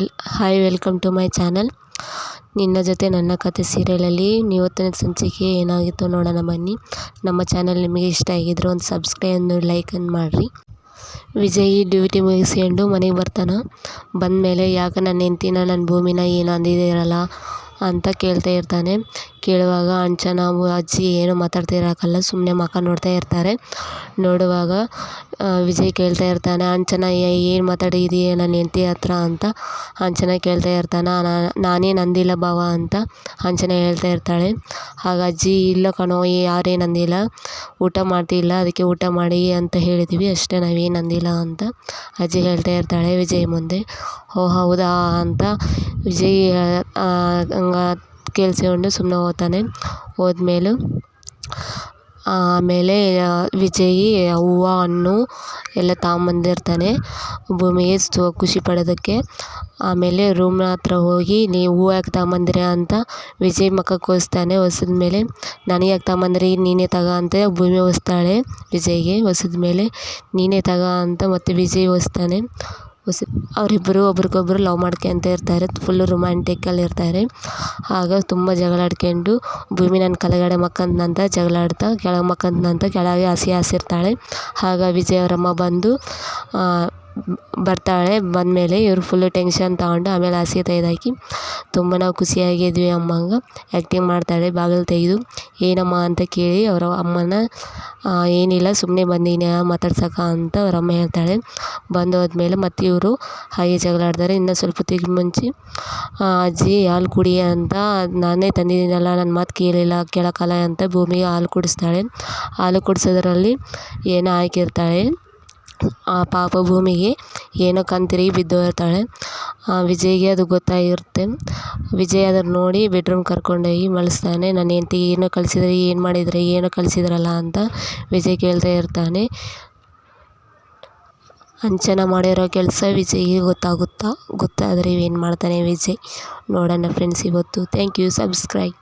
Hi welcome to my channel ನಿನ್ನ ಜೊತೆ ನನ್ನ ಕತೆ ಸೀರಿಯಲಲ್ಲಿ ಇವತ್ತಿನ ಸಂಚಿಕೆ ಏನಾಗಿತ್ತು ನೋಡೋಣ ಬನ್ನಿ. ನಮ್ಮ ಚಾನಲ್ ನಿಮಗೆ ಇಷ್ಟ ಆಗಿದ್ದರೆ ಒಂದು ಸಬ್ಸ್ಕ್ರೈಬ್ ಲೈಕ್ ಅನ್ನು ಮಾಡಿರಿ. ವಿಜಯ್ ಡ್ಯೂಟಿ ಮುಗಿಸ್ಕೊಂಡು ಮನೆಗೆ ಬರ್ತಾನೆ. ಬಂದಮೇಲೆ, ಯಾಕೆ ನನ್ನ ಹೆಂಡ್ತಿನ, ನನ್ನ ಭೂಮಿನ ಏನು ಅಂದಿದ್ದೀರಲ್ಲ ಅಂತ ಕೇಳ್ತಾ ಇರ್ತಾನೆ. ಕೇಳುವಾಗ ಅಂಚನ ಅಜ್ಜಿ ಏನು ಮಾತಾಡ್ತಿರಕಲ್ಲ ಸುಮ್ಮನೆ ಮುಖ ನೋಡ್ತಾ ಇರ್ತಾರೆ. ನೋಡುವಾಗ ವಿಜಯ್ ಕೇಳ್ತಾ ಇರ್ತಾನೆ, ಅಂಚನ ಏನು ಮಾತಾಡಿದೀಯ ನನ್ನ ಹೆಂಡ್ತಿ ಹತ್ರ? ಅಂತ ಅಂಚನ ಕೇಳ್ತಾ ಇರ್ತಾನೆ ನಾನೇನು ಅಂದಿಲ್ಲ ಬಾವ ಅಂತ ಅಂಚನ ಹೇಳ್ತಾ ಇರ್ತಾಳೆ. ಆಗ ಅಜ್ಜಿ, ಇಲ್ಲ ಕಣೋ ಯಾರೇನು ಅಂದಿಲ್ಲ ಊಟ ಮಾಡ್ತಿಲ್ಲ, ಅದಕ್ಕೆ ಊಟ ಮಾಡಿ ಅಂತ ಹೇಳಿದ್ವಿ, ಅಷ್ಟೇ, ನಾವೇನು ಅಂದಿಲ್ಲ ಅಂತ ಅಜ್ಜಿ ಹೇಳ್ತಾ ಇರ್ತಾಳೆ ವಿಜಯ್ ಮುಂದೆ. ಓ, ಹೌದಾ? ಅಂತ ವಿಜಯ್ ಹಂಗೆ ಕೇಳಿಸ್ಕೊಂಡು ಸುಮ್ಮನೆ ಹೋಗ್ತಾನೆ ಹೋದ್ಮೇಲೆ ಆಮೇಲೆ ವಿಜಯ್ ಹೂವು ಹಣ್ಣು ಎಲ್ಲ ತಗೊಂಬಂದಿರ್ತಾನೆ. ಭೂಮಿಗೆ ಸೊ, ಖುಷಿ ಪಡೋದಕ್ಕೆ. ಆಮೇಲೆ ರೂಮ್ ಹತ್ರ ಹೋಗಿ ನೀ ಹೂವು ಯಾಕೆ ತಗೊಂಬಂದಿರ ಅಂತ ವಿಜಯ್ ಮುಖಕ್ಕೆ ಒಸೆದ ಮೇಲೆ ನನಗೆ ಯಾಕೆ ತಗೊಂಬಂದ್ರಿ? ನೀನೇ ತಗೋ ಅಂತ ಭೂಮಿ ಒಸ್ತಾಳೆ ವಿಜಯ್ಗೆ. ಒರೆಸಿದ್ಮೇಲೆ ನೀನೇ ತಗೋ ಅಂತ ಮತ್ತೆ ವಿಜಯ್ ಒರೆಸ್ತಾನೆ ಹೊಸ ಅವರಿಬ್ಬರು ಒಬ್ರಿಗೊಬ್ರು ಲವ್ ಮಾಡ್ಕೊಂತ ಇರ್ತಾರೆ ಫುಲ್ಲು ರೊಮ್ಯಾಂಟಿಕಲ್ಲಿ ಇರ್ತಾರೆ. ಆಗ ತುಂಬ ಜಗಳ ಆಡ್ಕೊಂಡು ಭೂಮಿ ನನ್ನ ಕೆಳಗಡೆ ಮಕ್ಕಂದ್ನಂತ ಜಗಳ ಆಡ್ತಾ ಕೆಳಗೆ ಮಕ್ಕಂದ್ನಂತ ಕೆಳಗೆ ಹಸಿ ಹಾಸಿರ್ತಾಳೆ. ಆಗ ವಿಜಯ್ ಅವರಮ್ಮ ಬಂದು ಬರ್ತಾಳೆ. ಬಂದಮೇಲೆ ಇವರು ಫುಲ್ಲು ಟೆನ್ಷನ್ ತಗೊಂಡು ಆಮೇಲೆ ಹಾಸಿಗೆ ತೆಗೆದಾಕಿ ತುಂಬ ನಾವು ಖುಷಿಯಾಗಿದ್ವಿ ಅಮ್ಮಂಗೆ. ಆ್ಯಕ್ಟಿಂಗ್ ಮಾಡ್ತಾಳೆ, ಬಾಗಿಲು ತೆಗೆದು. ಏನಮ್ಮ ಅಂತ ಕೇಳಿ ಅವರ ಅಮ್ಮನ ಏನಿಲ್ಲ ಸುಮ್ಮನೆ ಬಂದೀನಿ ಮಾತಾಡ್ಸೋಕೆ ಅಂತ ಅವ್ರ ಅಮ್ಮ ಹೇಳ್ತಾಳೆ. ಬಂದು ಹೋದ್ಮೇಲೆ ಮತ್ತು ಇವರು ಹಾಗೆ ಜಗಳ ಆಡ್ತಾರೆ. ಇನ್ನು ಸ್ವಲ್ಪ ಹೊತ್ತಿಗೆ ಮುಂಚೆ ಅಜ್ಜಿ, ಹಾಲು ಕುಡಿ ಅಂತ ನಾನೇ ತಂದಿದ್ದೀನಲ್ಲ ನನ್ನ ಮಾತು ಕೇಳಿಲ್ಲ ಕೇಳೋಕ್ಕಲ್ಲ ಅಂತ ಭೂಮಿಗೆ ಹಾಲು ಕುಡಿಸ್ತಾಳೆ. ಹಾಲು ಕುಡಿಸೋದ್ರಲ್ಲಿ ಏನೋ ಹಾಕಿರ್ತಾಳೆ. ಪಾಪ ಭೂಮಿಗೆ ಏನೋ ಕಣ್ಣು ತಿರುಗಿ ಬಿದ್ದೋಗಿರ್ತಾಳೆ ವಿಜಯ್ಗೆ ಅದು ಗೊತ್ತಾಗಿರುತ್ತೆ. ವಿಜಯ್ ಅದನ್ನು ನೋಡಿ ಬೆಡ್ರೂಮ್ ಕರ್ಕೊಂಡೋಗಿ ಮಲಗಿಸ್ತಾನೆ ನನ್ನ ಹೆಂಡ್ತಿಗೆ ಏನೋ ಕಲಿಸಿದ್ರೆ, ಏನು ಮಾಡಿದರೆ, ಏನೋ ಕಲಿಸಿದ್ರಲ್ಲ ಅಂತ ವಿಜಯ್ ಕೇಳ್ತಾ ಇರ್ತಾನೆ. ಅಂಚನ ಮಾಡಿರೋ ಕೆಲಸ ವಿಜಯ್ಗೆ ಗೊತ್ತಾಗುತ್ತಾ, ಗೊತ್ತಾದರೆ ಏನು ಮಾಡ್ತಾನೆ ವಿಜಯ್. ನೋಡೋಣ ಫ್ರೆಂಡ್ಸ್ ಇವತ್ತು. Thank you subscribe